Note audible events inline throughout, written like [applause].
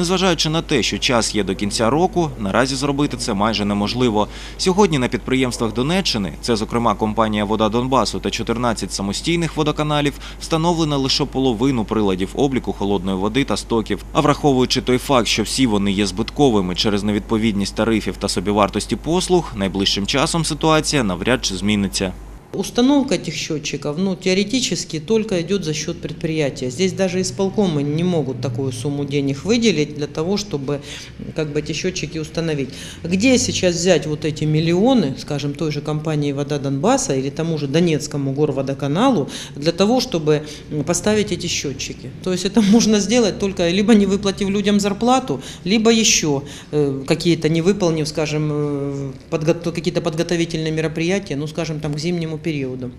Незважаючи на те, що час є до кінця року, наразі зробити це майже неможливо. Сьогодні на підприємствах Донеччини, це зокрема компанія Вода Донбасу та 14 самостійних водоканалів, встановлено лише половину приладів обліку холодної води та стоків. А враховуючи той факт, що всі вони є збитковими через невідповідність тарифів та собівартості послуг, найближчим часом ситуація навряд чи зміниться. Установка этих счетчиков, ну, теоретически только идет за счет предприятия. Здесь даже исполкомы не могут такую сумму денег выделить для того, чтобы как бы эти счетчики установить. Где сейчас взять вот эти миллионы, скажем, той же компании «Вода Донбасса» или тому же Донецкому горводоканалу для того, чтобы поставить эти счетчики? То есть это [laughs] можно сделать только либо не выплатив людям зарплату, либо еще э, какие-то не выполнив, скажем, э, подго- какие-то подготовительные мероприятия, ну, скажем, там к зимнему периоду.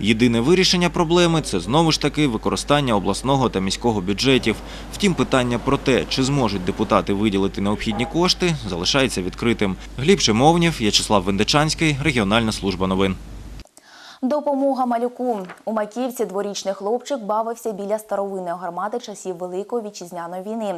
Єдине вирішення проблеми це знову ж таки використання обласного та міського бюджетів. Втім, питання про те, чи зможуть депутати виділити необхідні кошти, залишається відкритим. Гліб Шимовнів, В'ячеслав Вендичанський, регіональна служба новин. Допомога малюку. У Макіївці дворічний хлопчик бавився біля старовинної гармати часів Великої вітчизняної війни.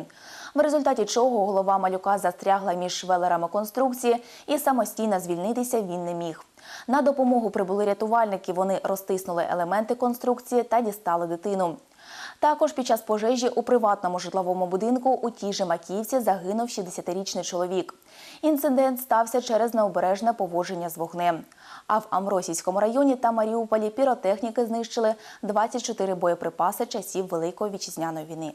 В результаті чого голова малюка застрягла між швелерами конструкції і самостійно звільнитися він не міг. На допомогу прибули рятувальники. Вони розтиснули елементи конструкції та дістали дитину. Також під час пожежі у приватному житловому будинку у тій же Макіївці загинув 60-річний чоловік. Інцидент стався через необережне поводження з вогнем. А в Амросійському районі та Маріуполі піротехніки знищили 24 боєприпаси часів Великої вітчизняної війни.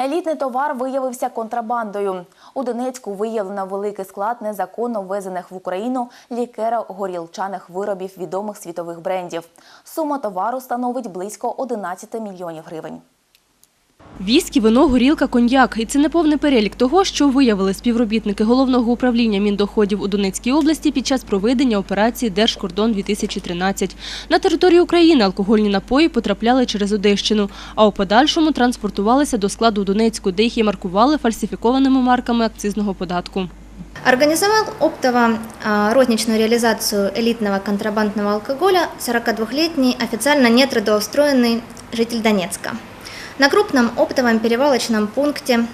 Елітний товар виявився контрабандою. У Донецьку виявлено великий склад незаконно ввезених в Україну лікеро-горілчаних виробів відомих світових брендів. Сума товару становить близько 11 мільйонів гривень. Віскі, вино, горілка, коньяк. І це не повний перелік того, що виявили співробітники Головного управління Міндоходів у Донецькій області під час проведення операції «Держкордон-2013». На території України алкогольні напої потрапляли через Одещину, а у подальшому транспортувалися до складу Донецьку, де їх і маркували фальсифікованими марками акцизного податку. Организовал оптово-розничную реализацию элитного контрабандного алкоголя 42-летний официально нетрудоустроенный житель Донецка. На крупном оптовом перевалочном пункте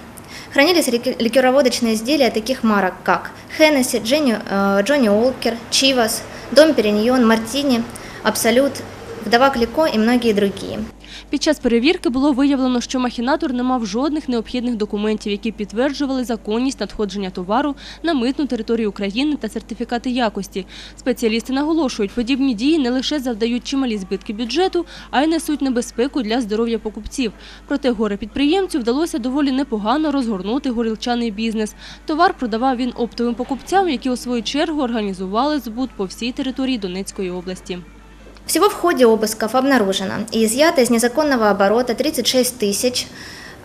хранились ликероводочные изделия таких марок, как Хеннесси, Дженни, э, Джонни Уолкер, Чивас, Дом Периньон, Мартини, Абсолют, Вдова Клико и многие другие. Під час перевірки було виявлено, що махінатор не мав жодних необхідних документів, які підтверджували законність надходження товару на митну територію України та сертифікати якості. Спеціалісти наголошують, подібні дії не лише завдають чималі збитки бюджету, а й несуть небезпеку для здоров'я покупців. Проте горе підприємцю вдалося доволі непогано розгорнути горілчаний бізнес. Товар продавав він оптовим покупцям, які у свою чергу організували збут по всій території Донецької області. Всего в ходе обысков обнаружено и изъято из незаконного оборота 36 тысяч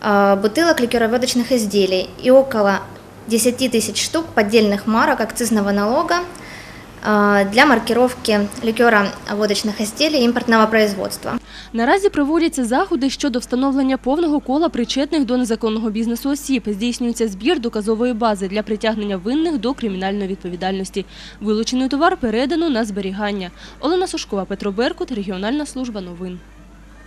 э, бутылок ликероводочных изделий и около 10 тысяч штук поддельных марок акцизного налога э, для маркировки ликероводочных изделий импортного производства. Наразі проводяться заходи щодо встановлення повного кола причетних до незаконного бізнесу осіб. Здійснюється збір доказової бази для притягнення винних до кримінальної відповідальності. Вилучений товар передано на зберігання. Олена Сушкова, Петро Беркут, регіональна служба новин.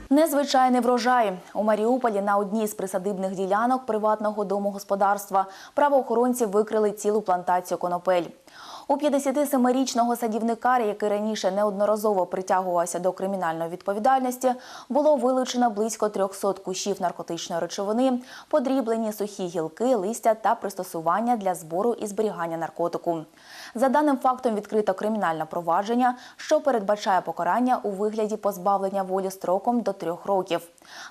Незвичайний врожай у Маріуполі на одній з присадибних ділянок приватного домогосподарства правоохоронці викрили цілу плантацію конопель. У 57-річного садівника, який раніше неодноразово притягувався до кримінальної відповідальності, було вилучено близько 300 кущів наркотичної речовини, подріблені сухі гілки, листя та пристосування для збору і зберігання наркотику. За даним фактом відкрито кримінальне провадження, що передбачає покарання у вигляді позбавлення волі строком до трьох років.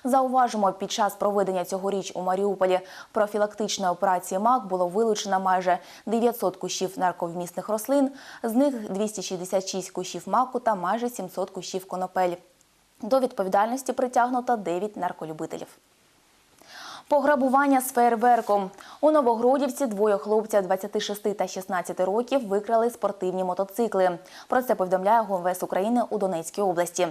Зауважимо, під час проведення цьогоріч у Маріуполі профілактичної операції МАК було вилучено майже 900 кущів нарковмісних рослин, з них 266 кущів маку та майже 700 кущів конопель. До відповідальності притягнуто 9 нарколюбителів. Пограбування з фейерверком. У Новогродівці двоє хлопців 26 та 16 років викрали спортивні мотоцикли. Про це повідомляє ГУМВС України у Донецькій області.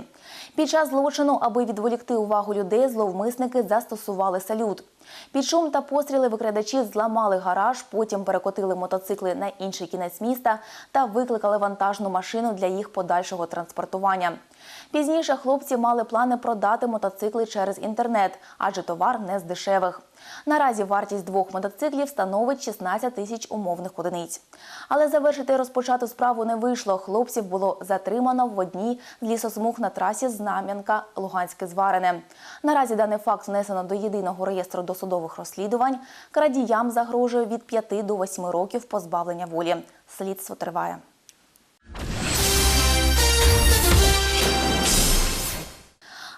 Під час злочину, аби відволікти увагу людей, зловмисники застосували салют. Під шум та постріли викрадачі зламали гараж, потім перекотили мотоцикли на інший кінець міста та викликали вантажну машину для їх подальшого транспортування. Пізніше хлопці мали плани продати мотоцикли через інтернет, адже товар не з дешевих. Наразі вартість двох мотоциклів становить 16 тисяч умовних одиниць. Але завершити розпочату справу не вийшло. Хлопців було затримано в одній з лісосмуг на трасі Знам'янка Луганське Зварене. Наразі даний факт внесено до єдиного реєстру досудових розслідувань. Крадіям загрожує від 5 до 8 років позбавлення волі. Слідство триває.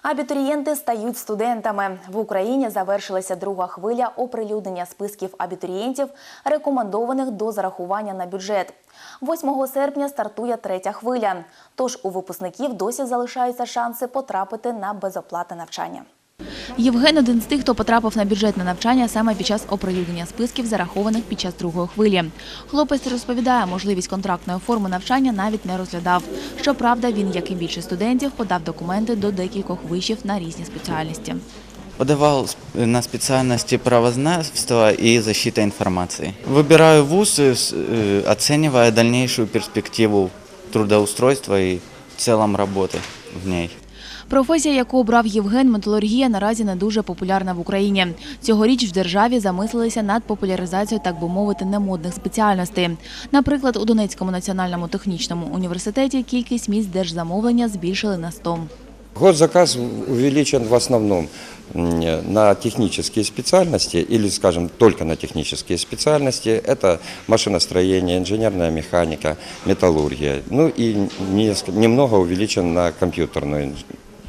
Абітурієнти стають студентами. В Україні завершилася друга хвиля оприлюднення списків абітурієнтів, рекомендованих до зарахування на бюджет. 8 серпня стартує третя хвиля. Тож у випускників досі залишаються шанси потрапити на безоплатне навчання. Євген один з тих, хто потрапив на бюджетне навчання саме під час оприлюднення списків, зарахованих під час другої хвилі. Хлопець розповідає, можливість контрактної форми навчання навіть не розглядав. Щоправда, він, як і більше студентів, подав документи до декількох вишів на різні спеціальності. Подавал сп- на специальности правознавства и защита информации. Выбираю вуз, э, с- э, оценивая дальнейшую перспективу трудоустройства и в целом работы в ней. Професія, яку обрав Євген, металургія, наразі не дуже популярна в Україні. Цьогоріч в державі замислилися над популяризацією, так би мовити, немодних спеціальностей. Наприклад, у Донецькому національному технічному університеті кількість місць держзамовлення збільшили на 100. Госзаказ увеличен в основном на технические специальности или, скажем, только на технические специальности. Это машиностроение, инженерная механика, металлургия. Ну и немного увеличен на компьютерную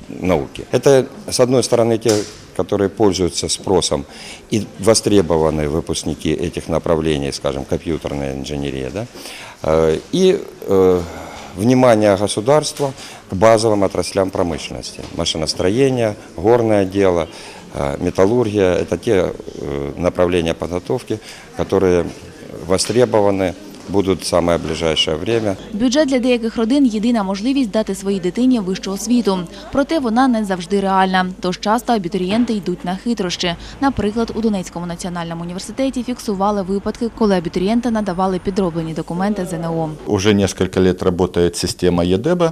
науки. Это, с одной стороны, те, которые пользуются спросом и востребованы выпускники этих направлений, скажем, компьютерная инженерия, да, Э, и э, внимание государства к базовым отраслям промышленности. Машиностроение, горное дело, э, металлургия – это те направления подготовки, которые востребованы будут в самое ближайшее время. Бюджет для деяких родин єдина можливість дати своїй дитині вищу освіту. Проте вона не завжди реальна. Тож часто абітурієнти йдуть на хитрощі. Наприклад, у Донецькому національному університеті фіксували випадки, коли абітурієнти надавали підроблені документи ЗНО. Уже несколько лет работает система ЕДЕБа,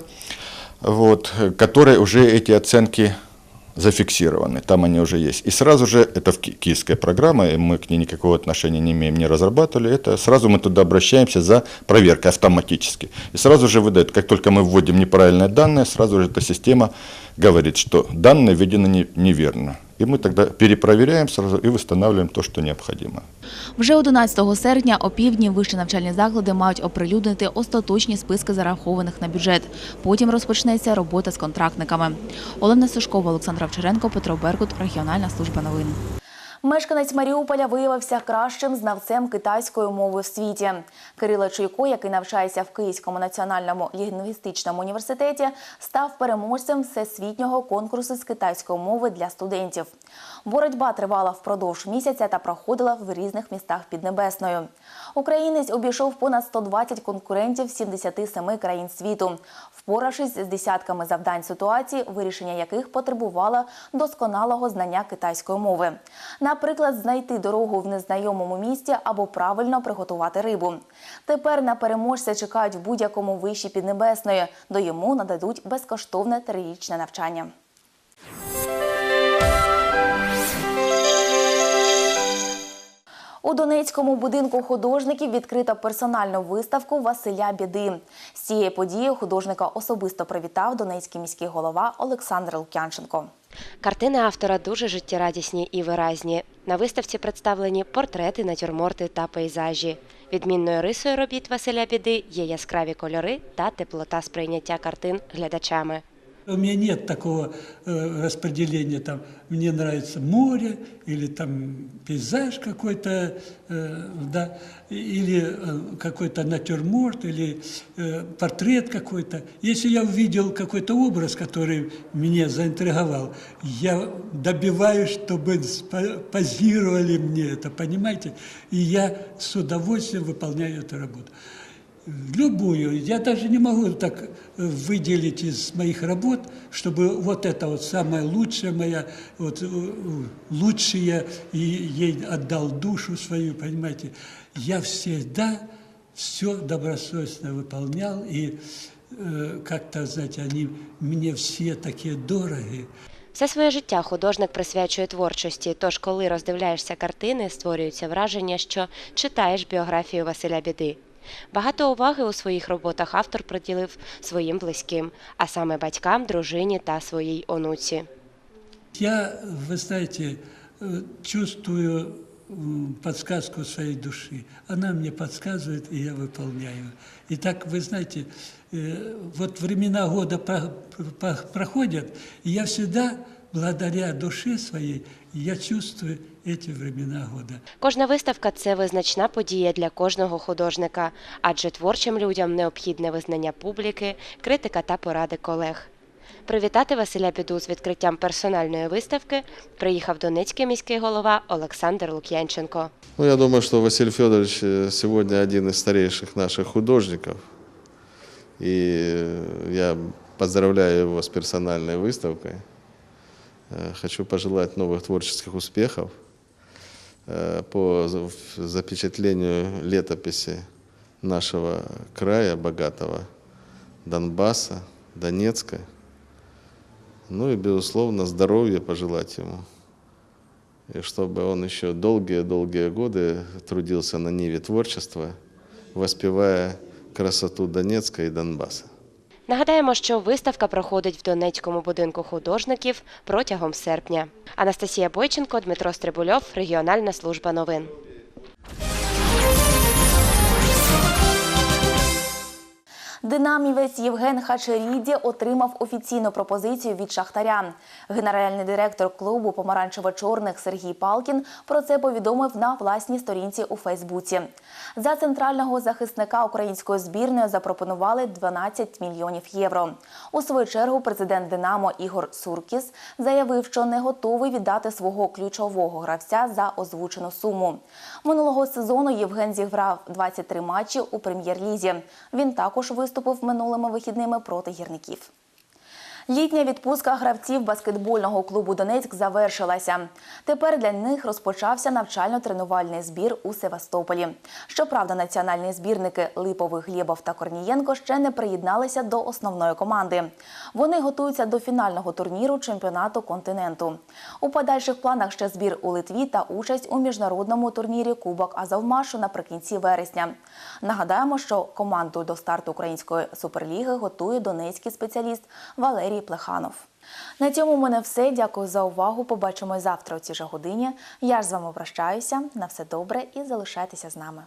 вот, которой уже эти оценки зафиксированы, там они уже есть. И сразу же, это в ки- киевская программа, и мы к ней никакого отношения не имеем, не разрабатывали, это сразу мы туда обращаемся за проверкой автоматически. И сразу же выдают, как только мы вводим неправильные данные, сразу же эта система говорит, что данные введены не- неверно. И ми тогда перепровіряємо сразу і встановлюємо то, що необхідно. Вже 11 серпня опівдні вищі навчальні заклади мають оприлюднити остаточні списки зарахованих на бюджет. Потім розпочнеться робота з контрактниками. Олена Сушкова, Олександр Овчаренко, Петро Беркут, Регіональна служба новин. Мешканець Маріуполя виявився кращим знавцем китайської мови в світі. Кирило Чуйко, який навчається в Київському національному лінгвістичному університеті, став переможцем всесвітнього конкурсу з китайської мови для студентів. Боротьба тривала впродовж місяця та проходила в різних містах Піднебесною. Українець обійшов понад 120 конкурентів з 77 країн світу, впоравшись з десятками завдань ситуацій, вирішення яких потребувало досконалого знання китайської мови. Наприклад, знайти дорогу в незнайомому місті або правильно приготувати рибу. Тепер на переможця чекають в будь-якому виші Піднебесної, де йому нададуть безкоштовне трирічне навчання. У Донецькому будинку художників відкрито персональну виставку Василя Біди. З цієї події художника особисто привітав донецький міський голова Олександр Лук'янченко. Картини автора дуже життєрадісні і виразні. На виставці представлені портрети, натюрморти та пейзажі. Відмінною рисою робіт Василя Біди є яскраві кольори та теплота сприйняття картин глядачами. У меня нет такого э, распределения, там, мне нравится море, или там пейзаж какой-то, э, да, или э, какой-то натюрморт, или э, портрет какой-то. Если я увидел какой-то образ, который меня заинтриговал, я добиваюсь, чтобы позировали мне это, понимаете? И я с удовольствием выполняю эту работу. Любую. Я даже не могу так э, выделить из моих работ, чтобы вот это вот самое лучшее моя, вот э, э, лучшее, и ей отдал душу свою, понимаете. Я всегда все добросовестно выполнял, и э, как-то, знаете, они мне все такие дороги. Все своє життя художник присвячує творчості, тож коли роздивляєшся картини, створюється враження, що читаєш біографію Василя Біди. Багато уваги у своїх роботах автор приділив своїм близьким, а саме батькам, дружині та своїй онуці. Я, вы знаете, э, чувствую м, подсказку своей души. Она мне подсказывает, и я выполняю. И так, вы знаете, э, вот времена года про- про- проходят, и я всегда, благодаря душе своей, я чувствую эти времена года. Кожна виставка це визначна подія для кожного художника, адже творчим людям необхідне визнання публіки, критика та поради колег. Привітати Василя Біду з відкриттям персональної виставки приїхав донецький міський голова Олександр Лук'янченко. Ну, я думаю, что Василий Федорович э, сегодня один из старейших наших художников. И э, я поздравляю его с персональной выставкой. Э, Хочу пожелать новых творческих успехов э, по запечатлению летописи нашего края богатого, Донбасса, Донецка. Ну и, безусловно, здоровья пожелать ему и чтобы он еще долгие-долгие годы трудился на ниве творчества, воспевая красоту Донецка и Донбасса. Нагадаємо, що виставка проходить в Донецькому будинку художників протягом серпня. Анастасія Бойченко, Дмитро Стрибульов, Регіональна служба новин. Динамівець Євген Хачеріді отримав офіційну пропозицію від Шахтаря. Генеральний директор клубу помаранчево-чорних Сергій Палкін про це повідомив на власній сторінці у Фейсбуці. За центрального захисника української збірної запропонували 12 мільйонів євро. У свою чергу президент Динамо Ігор Суркіс заявив, що не готовий віддати свого ключового гравця за озвучену суму. Минулого сезону Євген зіграв 23 матчі у прем'єр-лізі. Він також виступив минулими вихідними проти гірників. Літня відпустка гравців баскетбольного клубу Донецьк завершилася. Тепер для них розпочався навчально-тренувальний збір у Севастополі. Щоправда, національні збірники Липових, Глєбов та Корнієнко ще не приєдналися до основної команди. Вони готуються до фінального турніру чемпіонату континенту. У подальших планах ще збір у Литві та участь у міжнародному турнірі Кубок Азовмашу наприкінці вересня. Нагадаємо, що команду до старту української суперліги готує донецький спеціаліст Валерій Плеханов. На цьому в мене все. Дякую за увагу. Побачимось завтра у цій же годині. Я ж з вами прощаюся. На все добре і залишайтеся з нами.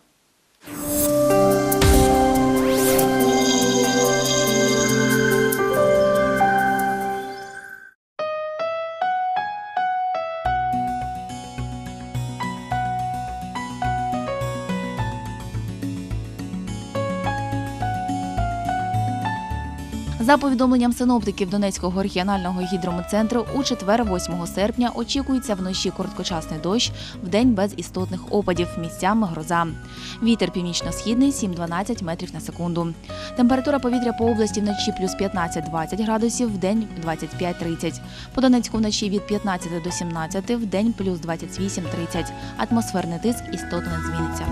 За повідомленням синоптиків Донецького регіонального гідрометцентру, у четвер, 8 серпня, очікується вночі короткочасний дощ, вдень без істотних опадів, місцями гроза. Вітер північно-східний 7-12 метрів на секунду. Температура повітря по області вночі плюс 15-20 градусів, вдень 25-30. По Донецьку вночі від 15 до 17, вдень плюс 28-30. Атмосферний тиск істотно не зміниться.